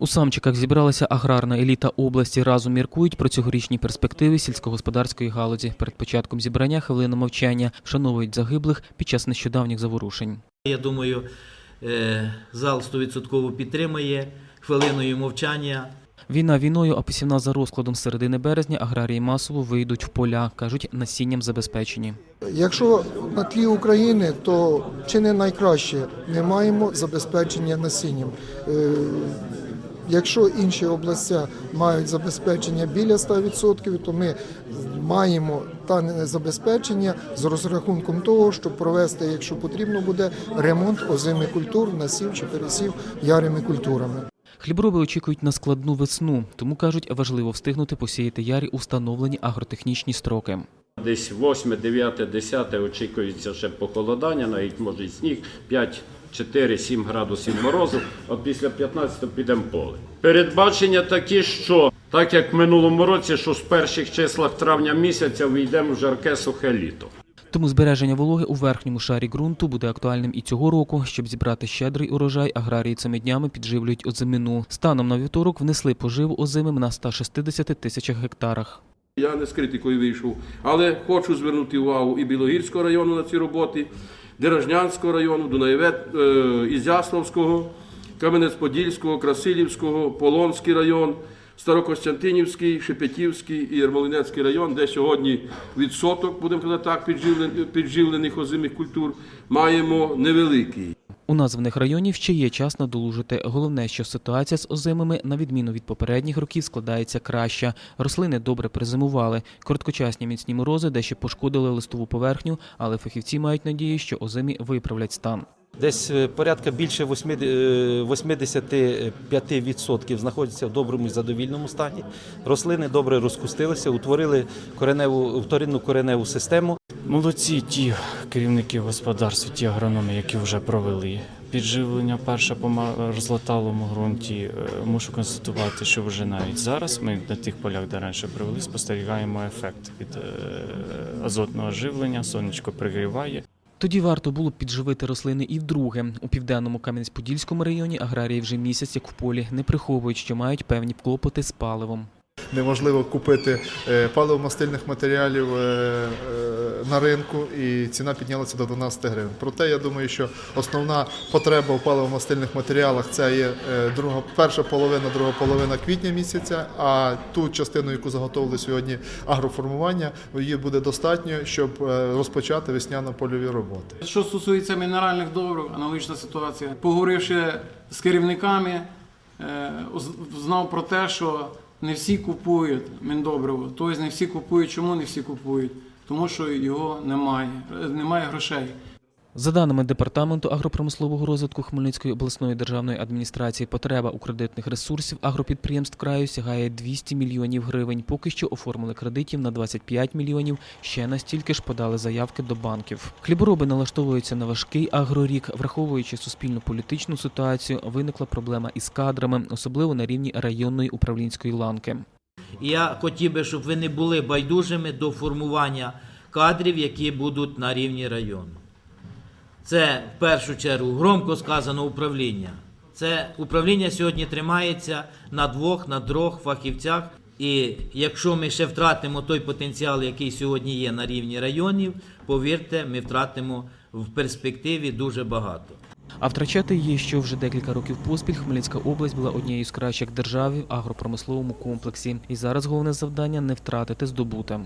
У Самчиках зібралася аграрна еліта області. Разом міркують про цьогорічні перспективи сільськогосподарської галузі. Перед початком зібрання хвилина мовчання вшановують загиблих під час нещодавніх заворушень. Я думаю, е, зал 100% підтримує хвилиною мовчання. Війна війною, а посівна за розкладом середини березня аграрії масово вийдуть в поля, кажуть, насінням забезпечені. Якщо на тлі України, то чи не найкраще не маємо забезпечення насінням. Якщо інші області мають забезпечення біля 100%, то ми маємо та забезпечення з розрахунком того, щоб провести, якщо потрібно буде, ремонт озими культур, насів чи пересів ярими культурами. Хлібороби очікують на складну весну, тому кажуть, важливо встигнути посіяти ярі у встановлені агротехнічні строки. Десь 8, 9, 10 очікується ще похолодання, навіть може і сніг, 5, 4, 7 градусів морозу, а після 15 підемо поле. Передбачення такі, що так як в минулому році, що з перших числах травня місяця війдемо в жарке сухе літо. Тому збереження вологи у верхньому шарі ґрунту буде актуальним і цього року. Щоб зібрати щедрий урожай, аграрії цими днями підживлюють озимину. Станом на вівторок внесли поживу озимим на 160 тисячах гектарах. Я не з критикою вийшов, але хочу звернути увагу і Білогірського району на ці роботи, Деражнянського району, Дунаєвет, е, Ізяславського, Кам'янець-Подільського, Красилівського, Полонський район, Старокостянтинівський, Шепетівський і Ярмолинецький район, де сьогодні відсоток, будемо казати так, підживлених озимих культур маємо невеликий. У названих районів ще є час надолужити. Головне, що ситуація з озимими, на відміну від попередніх років, складається краще. Рослини добре призимували. Короткочасні міцні морози дещо пошкодили листову поверхню, але фахівці мають надію, що озимі виправлять стан. Десь е, порядка більше 80, е, 85% знаходяться в доброму і задовільному стані. Рослини добре розкустилися, утворили кореневу, вторинну кореневу систему. Молодці ті керівники господарств, ті агрономи, які вже провели. Підживлення перше по розлаталому ґрунті. Е, Мушу констатувати, що вже навіть зараз ми на тих полях, де раніше провели, спостерігаємо ефект від е, азотного живлення, сонечко пригріває. Тоді варто було б підживити рослини і вдруге. У південному Кам'янець-Подільському районі аграрії вже місяць як в полі не приховують, що мають певні клопоти з паливом. неможливо купити е, паливомастильних матеріалів на ринку, і ціна піднялася до 12 гривень. Проте я думаю, що основна потреба в паливомастильних матеріалах це є е, друга, перша половина, друга половина квітня місяця. А ту частину, яку заготовили сьогодні агроформування, її буде достатньо, щоб е, розпочати весняно-польові роботи. Що стосується мінеральних добрив, аналогічна ситуація. Поговоривши з керівниками, е, знав про те, що не всі купують міндобриво. Тобто не всі купують. Чому не всі купують? Тому що його немає, немає грошей. За даними департаменту агропромислового розвитку Хмельницької обласної державної адміністрації, потреба у кредитних ресурсів агропідприємств краю сягає 200 мільйонів гривень. Поки що оформили кредитів на 25 мільйонів. Ще настільки ж подали заявки до банків. Хлібороби налаштовуються на важкий агрорік, враховуючи суспільну політичну ситуацію, виникла проблема із кадрами, особливо на рівні районної управлінської ланки. І я хотів би, щоб ви не були байдужими до формування кадрів, які будуть на рівні району. Це в першу чергу громко сказано управління. Це управління сьогодні тримається на двох, на трьох фахівцях. І якщо ми ще втратимо той потенціал, який сьогодні є на рівні районів, повірте, ми втратимо в перспективі дуже багато. А втрачати її, що вже декілька років поспіль Хмельницька область була однією з кращих держав в агропромисловому комплексі. І зараз головне завдання не втратити здобуте.